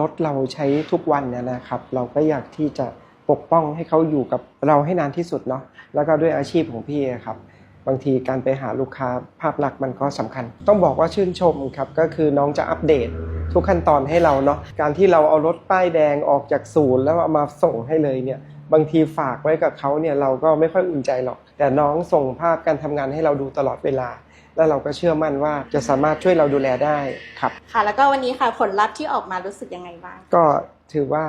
รถเราใช้ทุกวันเนี่ยนะครับ เราก็อยากที่จะปกป้องให้เขาอยู่กับเราให้นานที่สุดเนาะแล้วก็ด้วยอาชีพของพี่ครับ บางทีการไปหาลูกค้าภาพลักษณ์มันก็สำคัญ ต้องบอกว่าชื่นชมครับก็คือน้องจะอัปเดตทุกขั้นตอนให้เราเนาะการที่เราเอารถป้ายแดงออกจากศูนย์แล้วเอามาส่งให้เลยเนี่ยบางทีฝากไว้กับเขาเนี่ยเราก็ไม่ค่อยอุ่นใจหรอก แต่น้องส่งภาพการทำงานให้เราดูตลอดเวลา แล้วเราก็เชื่อมั่นว่าจะสามารถช่วยเราดูแลได้ครับ ค่ะ แล้วก็วันนี้ค่ะผลลัพธ์ที่ออกมารู้สึกยังไงบ้าง ก็ถือว่า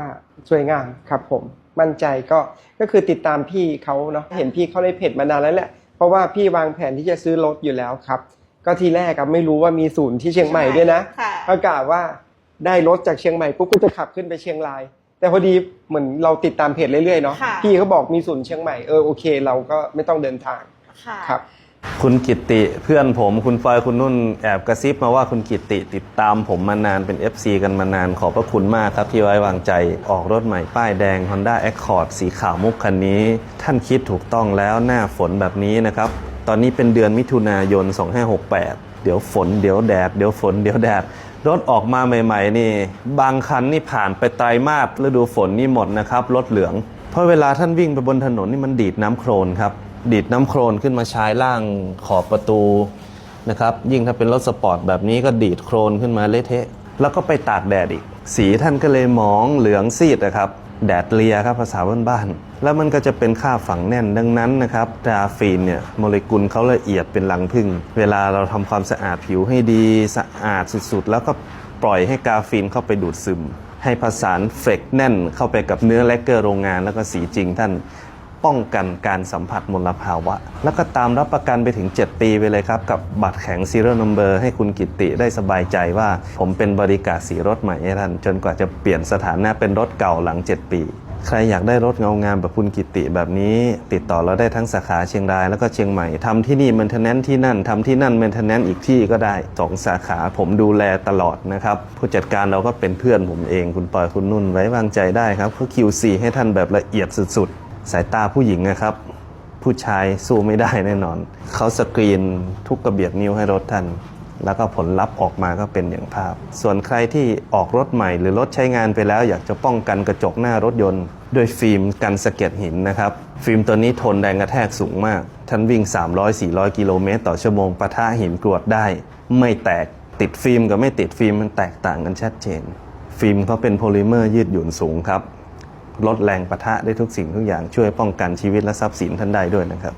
สวยงามครับผม มั่นใจก็ก็คือติดตามพี่เขาเนาะเห็นพี่เขาในเพจมานานแล้วแหละเพราะว่าพี่วางแผนที่จะซื้อรถอยู่แล้วครับ ก็ทีแรกอะไม่รู้ว่ามีศูนย์ที่เชียงใหม่ด้วยนะค่ะก็กะว่าได้รถจากเชียงใหม่ปุ๊บก็จะขับขึ้นไปเชียงราย แต่พอดีเหมือนเราติดตามเพจเรื่อยๆเนาะค่ะ พี่เขาบอกมีศูนย์เชียงใหม่เออโอเค เราก็ไม่ต้องเดินทางค่ะ ครับ คุณกิตติเพื่อนผม คุณฟอยคุณนุ่นแอบกระซิบมาว่าคุณกิตติติดตามผมมานานเป็น FC กันมานานขอบพระคุณมากครับที่ไว้วางใจออกรถใหม่ป้ายแดง Honda Accord สีขาวมุกคันนี้ ท่านคิดถูกต้องแล้วหน้าฝนแบบนี้นะครับ ตอนนี้เป็นเดือนมิถุนายน 2568 เดี๋ยวฝนเดี๋ยวแดดเดี๋ยวฝนเดี๋ยวแดดรถออกมาใหม่ๆนี่ บางคันนี่ผ่านไปไตรมาสฤดูฝนนี่หมดนะครับรถเหลืองเพราะเวลาท่านวิ่งไปบนถนนนี่มันดีดน้ำโครนครับ ดีดน้ำโครนขึ้นมาใชายล่างขอบประตูนะครับยิ่งถ้าเป็นรถสปอร์ตแบบนี้ก็ดีดโครนขึ้นมาเละเทะ แล้วก็ไปตากแดดอีก สีท่านก็เลยหมองเหลืองซีดนะครับแดดเลียครับภาษาบ้านๆแล้วมันก็จะเป็นค่าฝังแน่นดังนั้นนะครับดาฟีนเนี่ยโมเลกุลเขาละเอียดเป็นลังพึ่ง เวลาเราทำความสะอาดผิวให้ดีสะอาดสุดๆ แล้วก็ปล่อยให้กาฟีนเข้าไปดูดซึม ให้ผสานเฟกแน่นเข้าไปกับเนื้อแลกเกอร์โรงงานแล้วก็สีจริงท่าน ป้องกันการสัมผัสมลภาวะ แล้วก็ตามรับประกันไปถึง 7 ปีไปเลยครับ กับบัตรแข็ง Serial Number ให้คุณกิติได้สบายใจว่า ผมเป็นบริการสีรถใหม่ให้ท่าน จนกว่าจะเปลี่ยนสถานะเป็นรถเก่าหลัง 7 ปี ใครอยากได้รถเงางามแบบคุณกิติแบบนี้ ติดต่อเราได้ทั้งสาขาเชียงรายแล้วก็เชียงใหม่ทำที่นี่เมนเทนแนนที่นั่นทำที่นั่นเมนเทนแนนอีกที่ก็ได้สองสาขาผมดูแลตลอดนะครับผู้จัดการเราก็เป็นเพื่อนผมเองคุณปอยคุณนุ่นไว้วางใจได้ครับเขา QC ให้ท่านแบบละเอียดสุดๆ สายตาผู้หญิงนะครับ ผู้ชายสู้ไม่ได้แน่นอน เขาสกรีนทุกกระเบียดนิ้วให้รถท่าน แล้วก็ผลลัพธ์ออกมาก็เป็นอย่างภาพ ส่วนใครที่ออกรถใหม่ หรือรถใช้งานไปแล้ว อยากจะป้องกันกระจกหน้ารถยนต์ ด้วยฟิล์มกันสะเก็ดหินนะครับฟิล์มตัวนี้ทนแรงกระแทกสูงมาก ท่านวิ่ง 300-400 กิโลเมตรต่อชั่วโมงปะทะหินกรวดได้ ไม่แตกติดฟิล์มกับไม่ติดฟิล์มมันแตกต่างกันชัดเจน ฟิล์มเขาเป็นโพลิเมอร์ยืดหยุ่นสูงครับ ลดแรงปะทะได้ทุกสิ่งทุกอย่างช่วยป้องกันชีวิตและทรัพย์สินท่านได้ด้วยนะครับ